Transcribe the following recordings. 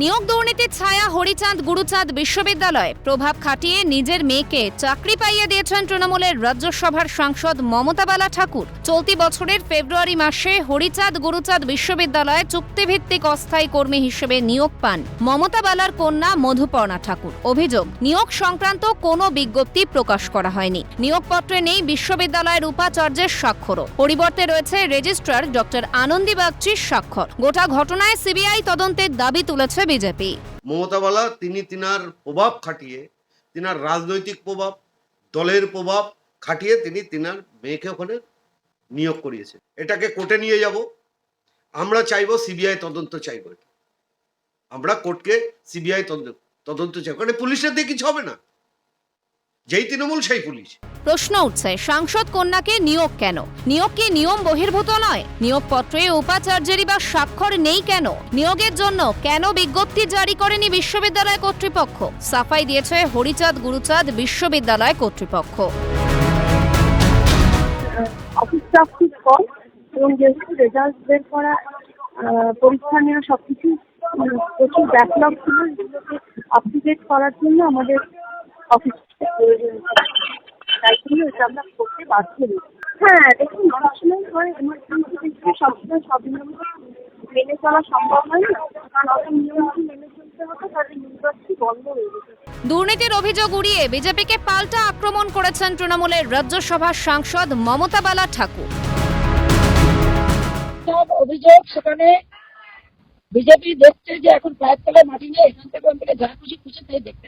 নিয়োগ দুর্নীতির ছায়া হরিচাঁদ গুরুচাঁদ বিশ্ববিদ্যালয়ে প্রভাব খাটিয়ে নিজের মেয়েকে চাকরি পাইয়ে দিয়েছেন তৃণমূলের রাজ্যসভার সাংসদ মমতা বালা ঠাকুর। চলতি বছরের ফেব্রুয়ারি মাসে হরিচাঁদ গুরুচাঁদ বিশ্ববিদ্যালয়ে চুক্তিভিত্তিক অস্থায়ী কর্মী হিসেবে নিয়োগ পান মমতা বালার কন্যা মধুপর্ণা ঠাকুর। অভিযোগ, নিয়োগ সংক্রান্ত কোনো বিজ্ঞপ্তি প্রকাশ করা হয়নি। নিয়োগপত্রে নেই বিশ্ববিদ্যালয়ের উপাচার্যের স্বাক্ষরও। পরিবর্তে রয়েছে রেজিস্ট্রার ডক্টর আনন্দী বাগচির স্বাক্ষর। গোটা ঘটনায় সিবিআই তদন্তের দাবি তুলেছে বিজেপি মমতাবালা, তিনি তিনার প্রভাব খাটিয়ে, তিনার রাজনৈতিক প্রভাব, দলের প্রভাব খাটিয়ে তিনি তিনার মেয়েকে ওখানে নিয়োগ করিয়েছে এটাকে কোর্টে নিয়ে যাব। আমরা চাইব সিবিআই তদন্ত চাইব এটা। আমরা কোর্টকে সিবিআই তদন্ত তদন্ত চাইব। কারণ পুলিশের দিয়ে কিছু হবে না। যেই তৃণমূল, সেই পুলিশ। প্রশ্ন উঠছে, সাংসদ কন্যাকে নিয়োগ কেন? নিয়োগ কি নিয়ম বহির্ভূত নয়? নিয়োগপত্রে উপাচার্যেরই বা স্বাক্ষর নেই কেন? নিয়োগের জন্য কেন বিজ্ঞপ্তি জারি করেনি বিশ্ববিদ্যালয় কর্তৃপক্ষ? সাফাই দিয়েছে হরিচাঁদ গুরুচাঁদ বিশ্ববিদ্যালয় কর্তৃপক্ষ। এবং যেহেতু রেজাল্ট বের করা পরীক্ষা নেওয়া সব কিছু প্রচুর ব্যাকলগ ছিল এগুলোকে আপ করার জন্য আমাদের অফিস প্রয়োজন। তাই জন্য এটা আমরা করতে বাধ্য হ্যাঁ দেখুন অনেক সময় এমার্জেন্সি সবসময় সব নিয়ম মেনে চলা সম্ভব হয় না। কারণ অত নিয়ম মেনে চলতে হতো তাহলে ইউনিভার্সিটি বন্ধ হয়ে যেত দুর্নীতির অভিযোগ উড়িয়ে বিজেপিকে পাল্টা আক্রমণ করেছেন তৃণমূলের রাজ্যসভার সাংসদ মমতা বালা ঠাকুর। অভিযোগ সেখানে বিজেপি দেখছে যে এখন পায়ের মাটি নিয়ে এখান থেকে ওখান যা খুশি খুশি তাই দেখতে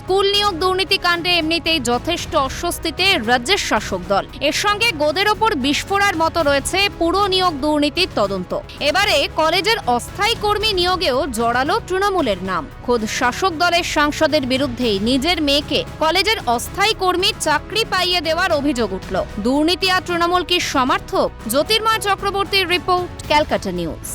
স্কুল নিয়োগ দুর্নীতি কাণ্ডে এমনিতেই যথেষ্ট অস্বস্তিতে রাজ্যের শাসক দল। এর সঙ্গে গোদের ওপর বিস্ফোরার মতো রয়েছে পুরো নিয়োগ দুর্নীতির তদন্ত। এবারে কলেজের অস্থায়ী কর্মী নিয়োগেও জড়ালো তৃণমূলের নাম। খোদ শাসক দলের সাংসদের বিরুদ্ধেই নিজের মেয়েকে কলেজের অস্থায়ী কর্মীর চাকরি পাইয়ে দেওয়ার অভিযোগ উঠল। দুর্নীতি আর তৃণমূল কি সমার্থক? জ্যোতির্ময় চক্রবর্তীর রিপোর্ট, ক্যালকাটা নিউজ।